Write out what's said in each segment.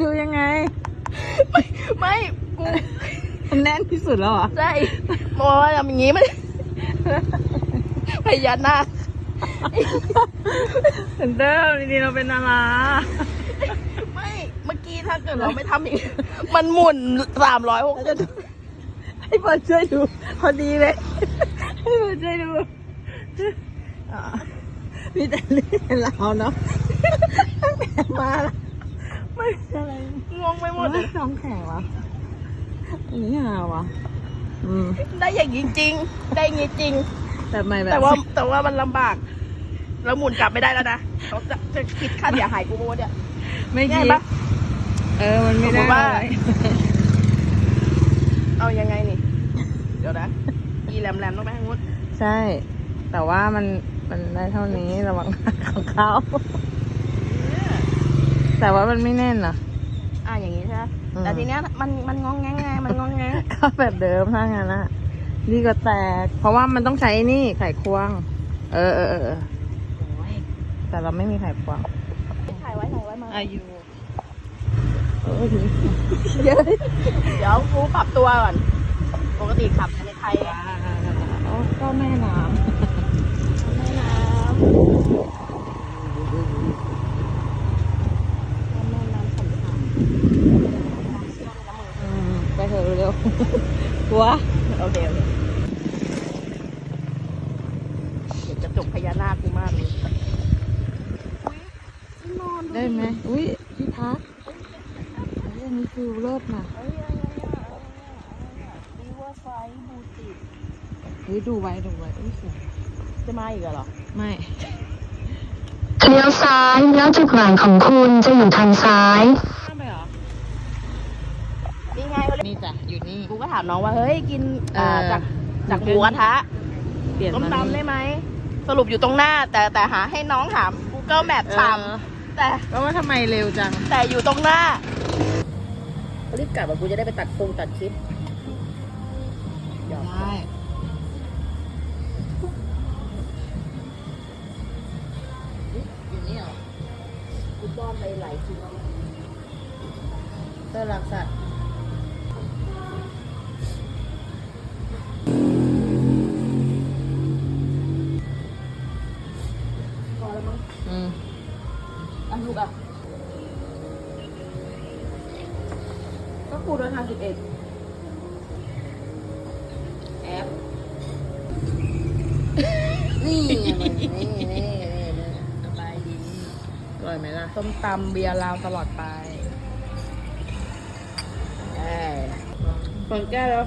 ดูยังไง ไม่กูมันแน่นที่สุดแล้วเหรอใช่มองว่าทำอย่างนี้มันพยานาคเห็นเดิมดีๆเราเป็นนาราไม่เมื่อกี้ถ้าเกิดเราไม่ทำอย่างนี้มันหมุนสามร้อยหกสิบให้เปิดช่วยดู พอดีเลย ให้เปิดช่วยดูอ่ามีแต่เรื่องเราเนาะตั้งแต่มาแล้ว ไม่มีอะไรงงไปหมดเลยท้องแข็งวะอันนี้หาวะอืมได้อย่างนี้จริง ได้อย่างนี้จริงแต่ไม่แบบแต่ว่าแต่ว่ามันลำบากแล้วหมุนกลับไม่ได้แล้วนะเขาจะจะคิดค่าเสียหายกูโมเนี่ยไม่ง่าคิยดปะเออมันไม่ผได้มว่าอะไรเอายังไงนี่ เดี๋ยวนะอีแหลมแหลมๆต้องไปทางนู้นใช่ แต่ว่ามันมันได้เท่านี้ระวังของเขา แต่ว่ามันไม่แน่นนะอะอย่างนี้ใช่ไหมอืมแต่ทีเนี้ยมันมันงองแงงไงมันงองแงงก็แบบเดิมถ้างั้นอะนี่ก็แตก เพราะว่ามันต้องใช้นี่ไขควง เออเออเออเออแต่เราไม่มีไขควงถ่ายไว้ถ่ายไว้มาอายุเออเยอะเดี๋ยวกูปรับตัวก่อน ปกติขับในไทยก็แม่น้แม่น้ำแม่น้ำสัมผัสำอืมไปเถอะเร็วๆกลัว โอเคโอเคเดี๋ยว จะจกพญานาคกูมากเลยได้ไหมอุ้ยพี่พักเฮ้ยอันนี้ฟิวเลิศนะเอ้ยอะไรอะรีเวอร์ไฟบูติกเฮ้ยดูไว้ดูไว้อุ้ยสวยจะมาอีกเหรอ ไม่เลี้ยวซ้ายแล้วจุดหมายของคุณจะอยู่ทางซ้ายข้ามไปเหรอนี่ไงเขาเรียกนี่จ้ะอยู่นี่ กูก็ถามน้องว่า เฮ้ย กินอ่าเออจากจากหมูกระทะเปลี่ยนต้มมาตำได้ไหม สรุปอยู่ตรงหน้า แต่แต่หาให้น้องถาม Google Map ถามเออ แต่ก็ว่าทำไมเร็วจัง แต่อยู่ตรงหน้า รีบกลับอะกูจะได้ไปตัดฟงตัดคลิปเดี๋ยวได้อยู่นี่เหรอกูป้อนไปหลายคลิปแล้วเตอร์รักสัตว์ อืมอะลูกอะก็กูเดินทางสิบเอ็ดแอป นี่ไงมันนี่นี่นี่นี่สบายดีอร่อยไหมล่ะส้มตำเบียร์ลาวตลอดไปเอ้ยคนแก้แล้ว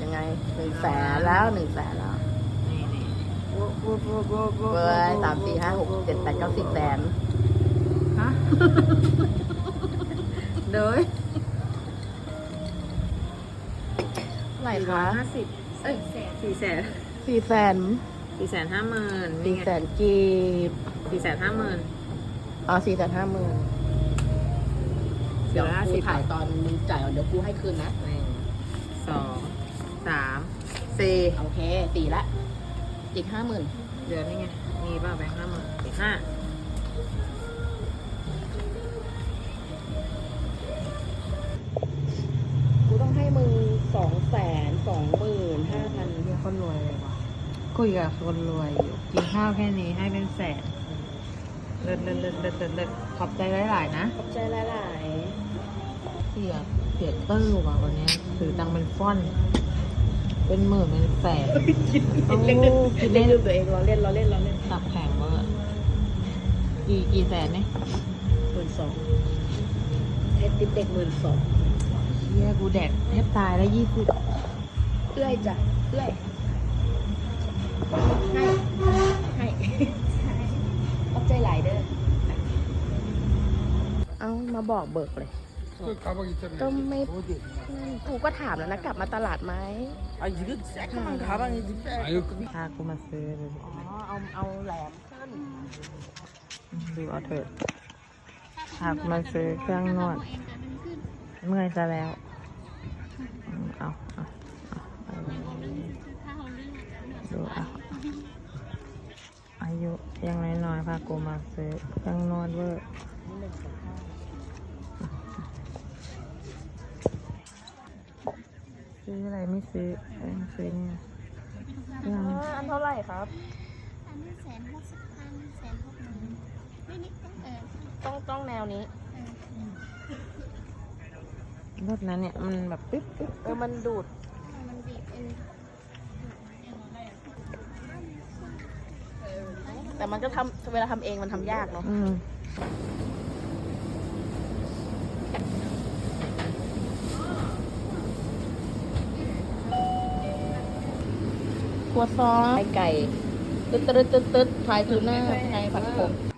ยังไงหนึ่งแสนแล้วหนึ่งแสนแล้วนี่นี่เว้ยสามสี่ห้าหกเจ็ดแปดเก้าสิบแสนฮะเด้ยเท่าไหร่คะห้าสิบเอ้ยสี่แสนสี่แสนสี่แสนห้าหมื่นสี่แสนกีบสี่แสนห้าหมื่นอ๋อสี่แสนห้าหมื่น เดี๋ยวกูถ่ายตอนมึงจ่ายก่อนเดี๋ยวกูให้คืนนะหนึ่งสองสามสี่โอเคสี่ละ อีกห้าหมื่นเดือนนี่ไง มีป่ะแบงค์ห้าหมื่นอีกห้ากูต้องให้มึงสองแสนสองหมื่นห้าพันเรียกคนรวยเลยว่ะคุยกับคนรวยอยู่กินข้าวแค่นี้ให้เป็นแสนเลิศเลิศเลิศเลิศเลิศเลิศขอบใจหลาย ๆ นะ ขอบใจหลาย เสียเสียเตอร์ว่ะวันนี้ถือตังเป็นฟ่อน เป็นหมื่นเป็นแสนโอ้เล่นเล่นกินเล่นตัวเองเรอเล่นเรอเล่นเรอเล่นตับแข็งเบอร์กี่กี่แสนเนี่ยหมื่นสองให้ติปเด็กหมื่นสองเฮียกูแดกแทบตายแล้วยี่สิบเอื้อยจ้ะเอื้อยให้ให้ขอบใจหลายเด้อเอามาบอกเบิกเลย ก็ไม่กูก็ถามแล้วนะกลับมาตลาดไหมพากูมาซื้อเลยอ๋อเอาเอาแหลมขึ้นดูเอาเถอะหักมาซื้อเครื่องนวดเมื่อยซะแล้วอืมเอาเอาเอาเอาดูเอาอายุยังน้อยๆพากูมาซื้อเครื่องนวดเวอร์ นี่หนึ่งสองห้าซื้ออะไรไม่ซื้อเออซื้อเนี่ยเครื่องอันเท่าไหร่ครับ อันนี้แสนหกสิบพันแสนหกหมื่นไม่นิดก็เออต้องต้องแนวนี้ รถนั้นเนี่ยมันแบบปึ๊บปึ๊บเออ มันดูด มันบีบเองแต่มันก็ทำเวลาทำเองมันทำยากเนาะ อืม ครัวซองไก่ไก่ ตึ๊ดตึ๊ดตึ๊ดตึ๊ดพายทูน่าไทยผัดผม